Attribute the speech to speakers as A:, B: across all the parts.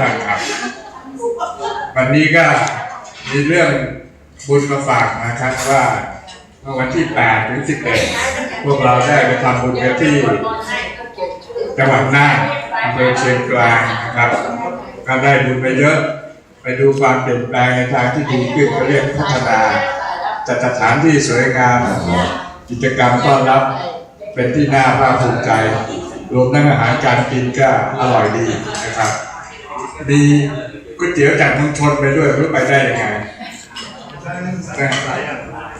A: ท่านครับ วันนี้ก็มีเรื่องบุญมาฝากนะครับว่าเมื่อวันที่ 8 ถึง 11 พวกเราได้ไปทำบุญกันที่จังหวัดน่านอำเภอเชียงกลางนะครับก็ได้บุญไปเยอะ ไปดูความเปลี่ยนแปลงในทางที่ดีขึ้นก็เรียกพัฒนาจัดสถานที่สวยงามกิจกรรมต้อนรับเป็นที่น่าภาคภูมิใจ รวมทั้งอาหารการกินก็อร่อยดีนะครับ มีก๋วยเตี๋ยวจากเมืองชนไปด้วยไม่รู้ไปได้ยังไง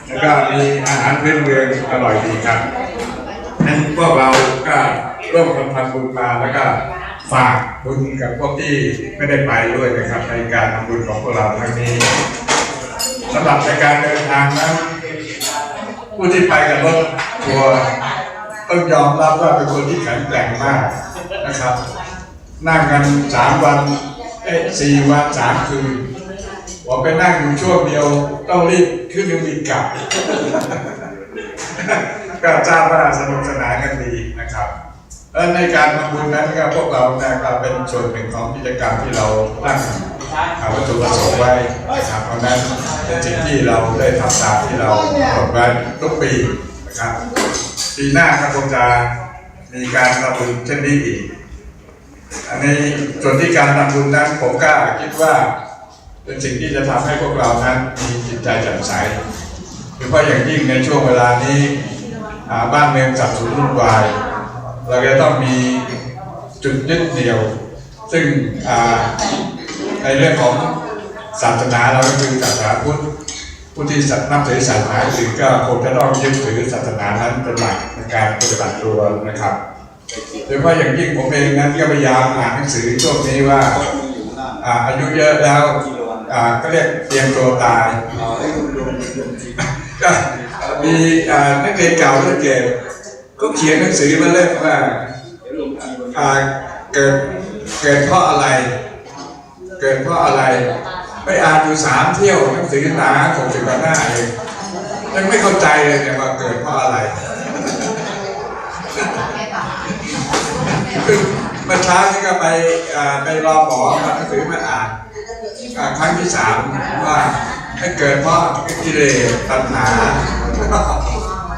A: แล้วก็มีอาหารพื้นเมืองอร่อยดีครับนั้นพวกเราก็ร่วมกันทำบุญมาแล้วก็ฝากบุญกับพวกที่ไม่ได้ไปด้วยนะครับ ในการทำบุญของพวกเราครั้งนี้สำหรับในการเดินทางนั้นผู้ที่ไปกับรถทัวร์ต้องยอมรับว่าเป็นคนที่แข็งแกร่งมากนะครับ นั่งกันสามวันเอ้ยสี่วันสามคืนผมไปนั่งอยู่ช่วงเดียวต้องรีบขึ้นเครื่องบินกลับก็ทราบว่าสนุกสนานกันดีนะครับในการทำบุญนั้นก็พวกเรานะครับเป็นส่วนหนึ่งของกิจกรรมที่เราตั้งวัตถุประสงค์ไว้นะครับเพราะฉะนั้นเป็นสิ่งที่เราได้ทำตามที่เรากำหนดไว้ทุกปีนะครับปีหน้าก็คงจะมีการทำบุญเช่นนี้อีก อันนี้ส่วนที่การทำบุญนั้นผมก็คิดว่า เป็นสิ่งที่จะทำให้พวกเรานั้นมีจิตใจแจ่มใสโดยเฉพาะอย่างยิ่งในช่วงเวลานี้บ้านเมืองสับสนวุ่นวาย เราจะต้องมีจุดยึดเหนี่ยว ซึ่งในเรื่องของศาสนาเราก็คือศาสนาพุทธผู้ที่นับถือศาสนาอื่นก็คงจะต้องยึดถือศาสนานั้นเป็นหลักในการปฏิบัติตัวนะครับ โดยเฉพาะอย่างยิ่งผมเองนั้นก็พยายามอ่านหนังสือช่วงนี้ว่าอายุเยอะแล้วก็เรียกเตรียมตัวตายก็มีนักเรียนเก่ารุ่เก่ก็เขียนหนังสือมาเล่มว่าเกิดเกิดเพราะอะไร เกิดเพราะอะไร ไปอ่านอยู่สามเที่ยวหนังสือหนาหกสิบกว่าหน้าเองยังไม่เข้าใจเลยเนี่ยว่าเกิดเพราะอะไร มื่อเช้านี่ก็ไปไปรอหมอเอาหนังสือมาอ่านครั้งที่สามว่าให้เกิดเพราะกิเลสตัณหา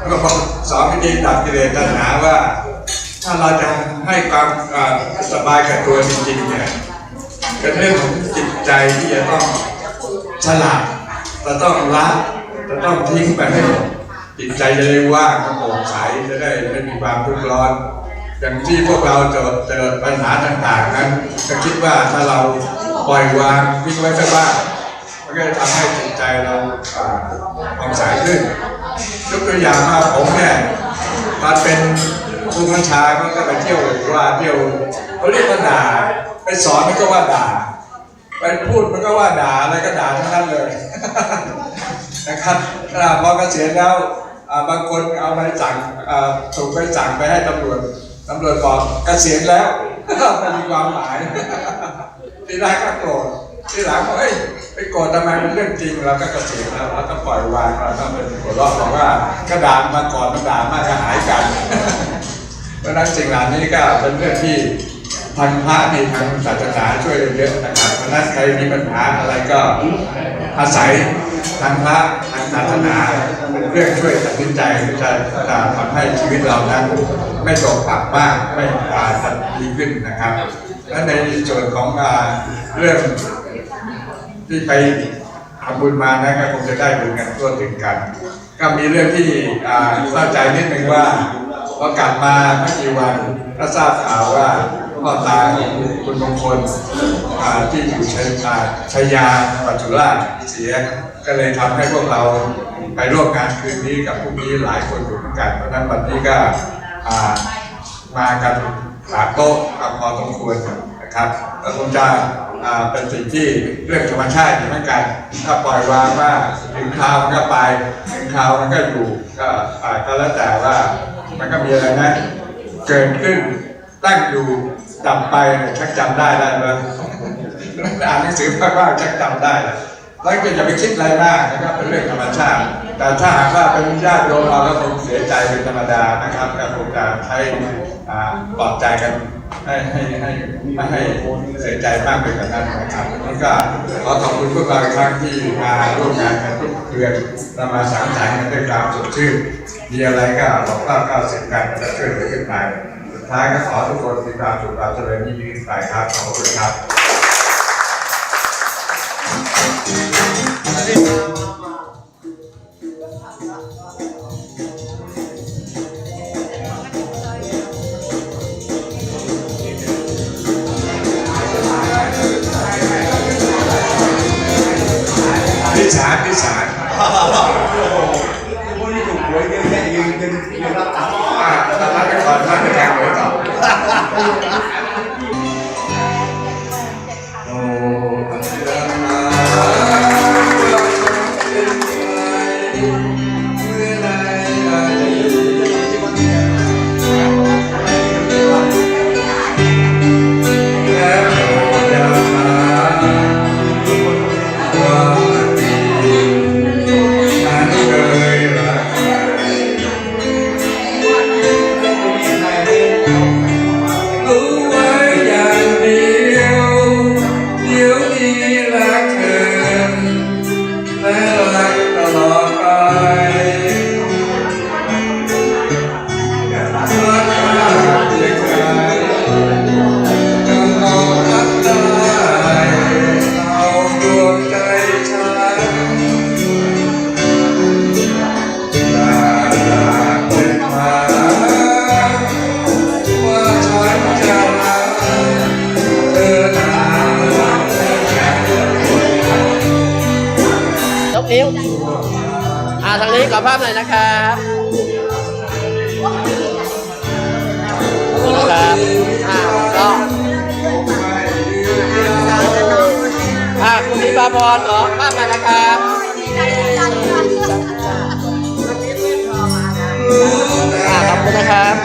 A: แล้วก็สอนวิธีดับกิเลสตัณหาว่า ถ้าเราจะให้ความสบายกับตัวจริงๆเนี่ยเป็นเรื่องของจิตใจที่จะต้องฉลาดจะต้องละจะต้องทิ้งไปให้หมดจิตใจจะได้ว่างโปร่งใสจะได้ไม่มีความทุกข์ร้อน อย่างที่พวกเราเจอเจอปัญหาต่างๆนั้นก็คิดว่าถ้าเราปล่อยวางทิ้งไว้สักบ้างมันก็จะทำให้จิตใจเราผ่องใสขึ้นยกตัวอย่างว่าผมเนี่ยมาเป็นผู้บัญชามันก็ไปเที่ยวว่าเที่ยวเขาเรียกว่าด่าไปสอนมันก็ว่าด่าไปพูดมันก็ว่าด่าอะไรก็ด่าทั้งนั้นเลยนะครับพอเกษียณแล้วบางคนเอาไปสั่งอ่าถูกไปสั่งไปให้ตำรวจ ตำรวจบอกเกษียณแล้วไม่มีความหมายทีแรกก็โกรธทีหลังบอกเอ้ยไปโกรธทำไมมันเรื่องจริงเราก็เกษียณแล้วเราก็ปล่อยวางเราก็เป็นหัวเราะบอกว่าก็ด่ามาก่อนมาด่ามากก็หายกันเพราะนั้นสิ่งเหล่านี้ก็เป็นเรื่องที่ทางพระในทางศาสนาช่วยเยอะนะครับเพราะฉะนั้นใครมีปัญหาอะไรก็อาศัย ทางพระทางศาสนาเป็นเครื่องช่วยตัดสินใจจะทำให้ชีวิตเรานั้นไม่ตกต่ำมากไม่อาจจะดีขึ้นนะครับ และในส่วนของอเรื่องที่ไปทำบุญมานะก็คงจะได้บุญกันทั่วถึงกัน ก็มีเรื่องที่เศร้าใจนิดนึงว่าพอกลับมาไม่กี่วันก็ทราบข่าวว่า พ่อตาคุณมงคลที่อยู่ชัยอ่าชัยยาปัจจุราชเสีย ก็เลยทำให้พวกเราไปร่วมงานคืนนี้กับพวกนี้หลายคนอยู่เหมือนกันเพราะนั้นวันนี้ก็มากันหาโต๊ะก็พอสมควรนะครับแล้วคงจะอ่าเป็นสิ่งที่เรื่องธรรมชาติเหมือนกัน ถ้าปล่อยวางว่าถึงคราวมันก็ไปถึงคราวมันก็อยู่ก็อ่าก็แล้วแต่ว่ามันก็มีอะไรนะเกิดขึ้นตั้งอยู่ จำไปชักจำได้ได้ไหมอ่านหนังสือมากๆชักจำได้แล้วก็จะไปคิดอะไรมากนะครับเป็นเรื่องธรรมชาติ แต่ถ้าหากว่าเป็นญาติโยมเราก็คงเสียใจเป็นธรรมดานะครับการโครงการใช้ปลอบใจกันให้ให้ให้ไม่ให้เสียใจมากไปกว่านั้นนะครับแล้วก็ขอขอบคุณพวกเราครั้งที่มาร่วมงานกันทุกเดือนเรมาสามสายกันด้วยความสดชื่นมีอะไรก็บอกเล่าเก้าสิบกันจะช่วยเหลือขึ้นไป ท้ายก็ขอทุกคนมีคตามสุขความเฉลยิ่งยิ่ไปครับขอบคุณครับพิชา
B: น
A: พิชาิ้วอ่า
C: ทางนี้ขอภาพหน่อยนะครับครับอ่าก็อ่าคุณนิพาพรอภาพมานะครับอาขอบคุณนะครับ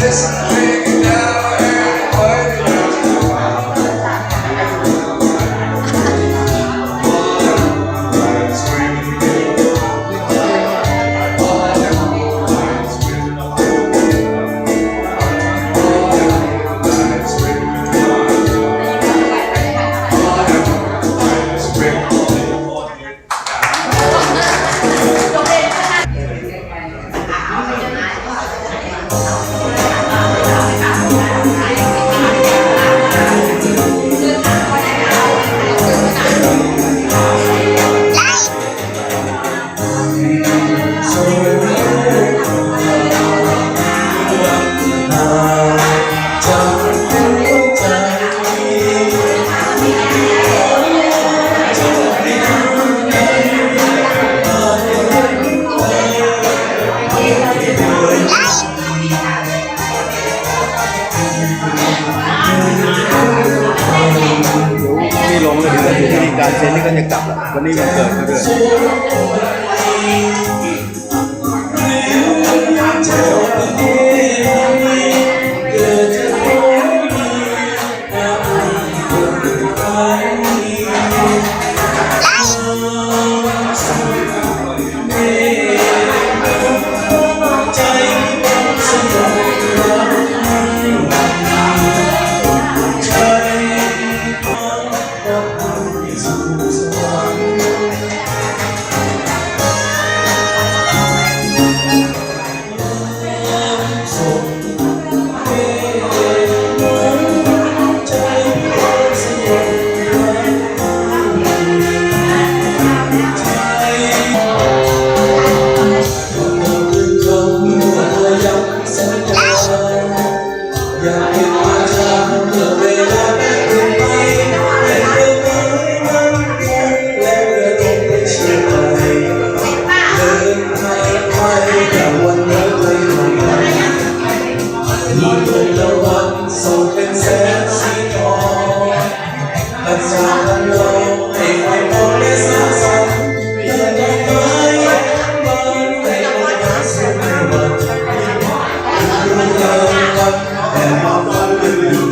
D: entonces Hallelujah.